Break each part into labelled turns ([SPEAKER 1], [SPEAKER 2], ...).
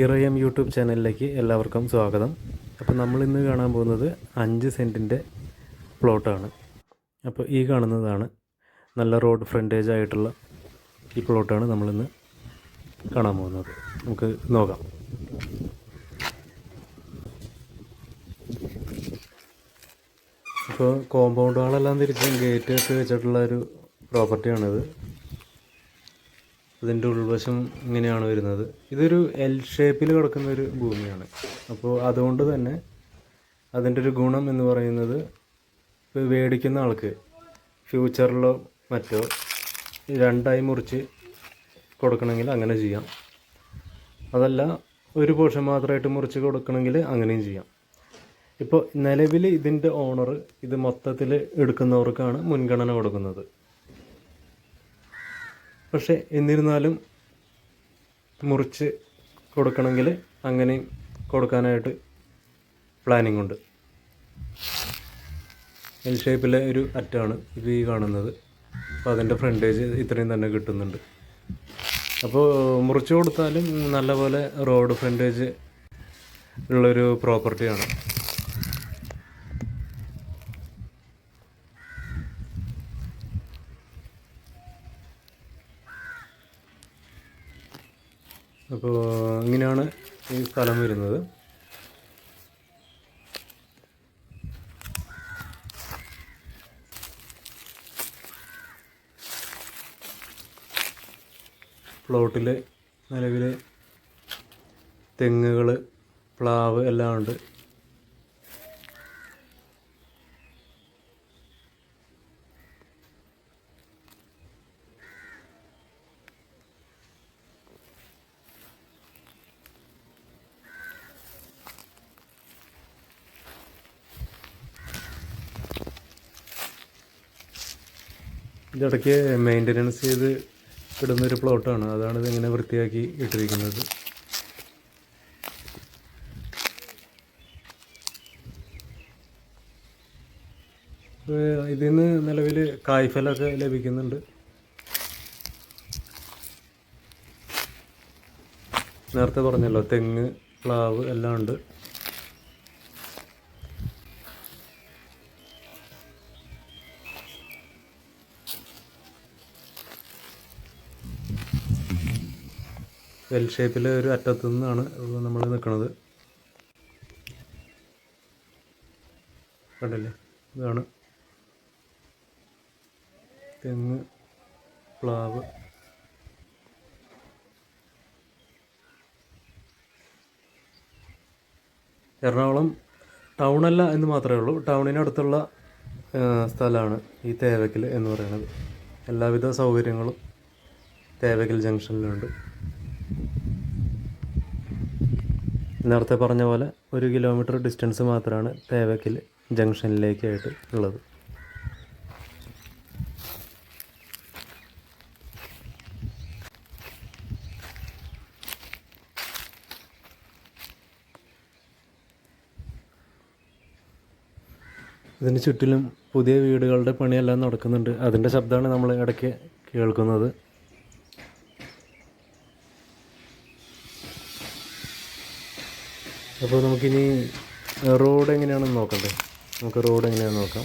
[SPEAKER 1] ഇറയം YouTube ചാനലിലേക്ക് എല്ലാവർക്കും സ്വാഗതം. അപ്പോൾ നമ്മൾ ഇന്ന് കാണാൻ പോകുന്നത് അഞ്ച് സെന്റിന്റെ പ്ലോട്ടാണ്. അപ്പോൾ ഈ കാണുന്നതാണ് നല്ല റോഡ് ഫ്രണ്ടേജ് ആയിട്ടുള്ള ഈ പ്ലോട്ടാണ് നമ്മളിന്ന് കാണാൻ പോകുന്നത്. നമുക്ക് നോക്കാം. ഇപ്പോൾ കോമ്പൗണ്ട് വാളെല്ലാം തിരിച്ച് ഗേറ്റ് ഒക്കെ വെച്ചിട്ടുള്ള ഒരു പ്രോപ്പർട്ടിയാണിത് ഇതിന്റെ ഉൾവശം ഇങ്ങനെയാണ് വരുന്നത്. ഇതൊരു എൽ ഷേപ്പിൽ കിടക്കുന്ന ഒരു ഭൂമിയാണ്. അപ്പോൾ അതുകൊണ്ട് തന്നെ അതിന്റെ ഒരു ഗുണം എന്ന് പറയുന്നത് ഇപ്പോൾ മേടിക്കുന്ന ആൾക്ക് ഫ്യൂച്ചറിലോ മറ്റോ രണ്ടായി മുറിച്ച് കൊടുക്കണമെങ്കിൽ അങ്ങനെ ചെയ്യാം. അതല്ല ഒരു പോർഷൻ മാത്രമായിട്ട് മുറിച്ച് കൊടുക്കണമെങ്കിൽ അങ്ങനെയും ചെയ്യാം. ഇപ്പോൾ നിലവിൽ ഇതിന്റെ ഓണർ ഇത് മൊത്തത്തിൽ എടുക്കുന്നവർക്കാണ് മുൻഗണന കൊടുക്കുന്നത്. പക്ഷേ എന്നിരുന്നാലും മുറിച്ച് കൊടുക്കണമെങ്കിൽ അങ്ങനെയും കൊടുക്കാനായിട്ട് പ്ലാനിങ് ഉണ്ട്. എൽ ഷേപ്പിലെ ഒരു അറ്റാണ് ഇത് ഈ കാണുന്നത്. അപ്പോൾ അതിന്റെ ഫ്രണ്ടേജ് ഇത്രയും തന്നെ കിട്ടുന്നുണ്ട്. അപ്പോൾ മുറിച്ച് കൊടുത്താലും നല്ലപോലെ റോഡ് ഫ്രണ്ടേജ് ഉള്ളൊരു പ്രോപ്പർട്ടിയാണ് അപ്പോൾ ഇങ്ങനെയാണ് ഈ സ്ഥലം വരുന്നത്. പ്ലോട്ടിൽ നിലവിൽ തെങ്ങുകൾ പ്ലാവ് എല്ലാം ഉണ്ട്. ഇതിടയ്ക്ക് മെയിന്റനൻസ് ചെയ്ത് ഇടുന്നൊരു പ്ലോട്ടാണ് അതാണ് ഇതിങ്ങനെ വൃത്തിയാക്കി ഇട്ടിരിക്കുന്നത്. ഇതിൽ നിന്ന് നിലവിൽ കായ്ഫലൊക്കെ ലഭിക്കുന്നുണ്ട്. നേരത്തെ പറഞ്ഞല്ലോ തെങ്ങ് പ്ലാവ് എല്ലാം ഉണ്ട്. എൽ ഷേപ്പിലെ ഒരു അറ്റത്തു നിന്നാണ് നമ്മൾ നിൽക്കുന്നത് കണ്ടില്ലേ? ഇതാണ്. തെങ്ങ് പ്ലാവ്. എറണാകുളം ടൗണല്ല എന്ന് മാത്രമേ ഉള്ളൂ. ടൗണിനടുത്തുള്ള സ്ഥലമാണ് ഈ തേവക്കൽ എന്ന് പറയുന്നത്. എല്ലാവിധ സൗകര്യങ്ങളും തേവക്കൽ ജംഗ്ഷനിലുണ്ട്. നേരത്തെ പറഞ്ഞ പോലെ ഒരു കിലോമീറ്റർ ഡിസ്റ്റൻസ് മാത്രമാണ് തേവക്കൽ ജംഗ്ഷനിലേക്കായിട്ട് ഉള്ളത്. ഇതിന് ചുറ്റിലും പുതിയ വീടുകളുടെ പണിയെല്ലാം നടക്കുന്നുണ്ട്. അതിന്റെ ശബ്ദമാണ് നമ്മൾ ഇടയ്ക്ക് കേൾക്കുന്നത്. അപ്പോൾ നമുക്കിനി റോഡ് എങ്ങനെയാണെന്ന് നോക്കണ്ടേ? നമുക്ക് റോഡ് എങ്ങനെയാണെന്ന് നോക്കാം.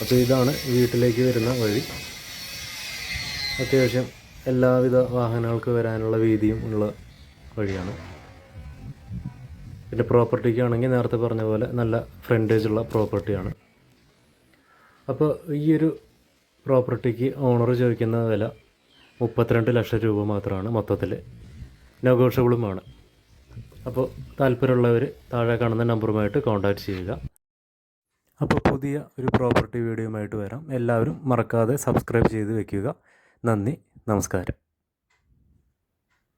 [SPEAKER 1] അപ്പോൾ ഇതാണ് വീട്ടിലേക്ക് വരുന്ന വഴി. അത്യാവശ്യം എല്ലാവിധ വാഹനങ്ങൾക്ക് വരാനുള്ള വീതിയും ഉള്ള വഴിയാണ്. പിന്നെ പ്രോപ്പർട്ടിക്കാണെങ്കിൽ നേരത്തെ പറഞ്ഞ പോലെ നല്ല ഫ്രണ്ടേജ് ഉള്ള പ്രോപ്പർട്ടിയാണ്. അപ്പോൾ ഈ ഒരു പ്രോപ്പർട്ടിക്ക് ഓണർ ചോദിക്കുന്ന വില മുപ്പത്തിരണ്ട് ലക്ഷം രൂപ മാത്രമാണ് മൊത്തത്തിൽ. നെഗോഷ്യബിളുമാണ്. അപ്പോൾ താല്പര്യമുള്ളവർ താഴെ കാണുന്ന നമ്പറുമായിട്ട് കോൺടാക്റ്റ് ചെയ്യുക. അപ്പോൾ പുതിയ ഒരു പ്രോപ്പർട്ടി വീഡിയോയുമായിട്ട് വരാം. എല്ലാവരും മറക്കാതെ സബ്സ്ക്രൈബ് ചെയ്ത് വെക്കുക. നന്ദി നമസ്കാരം.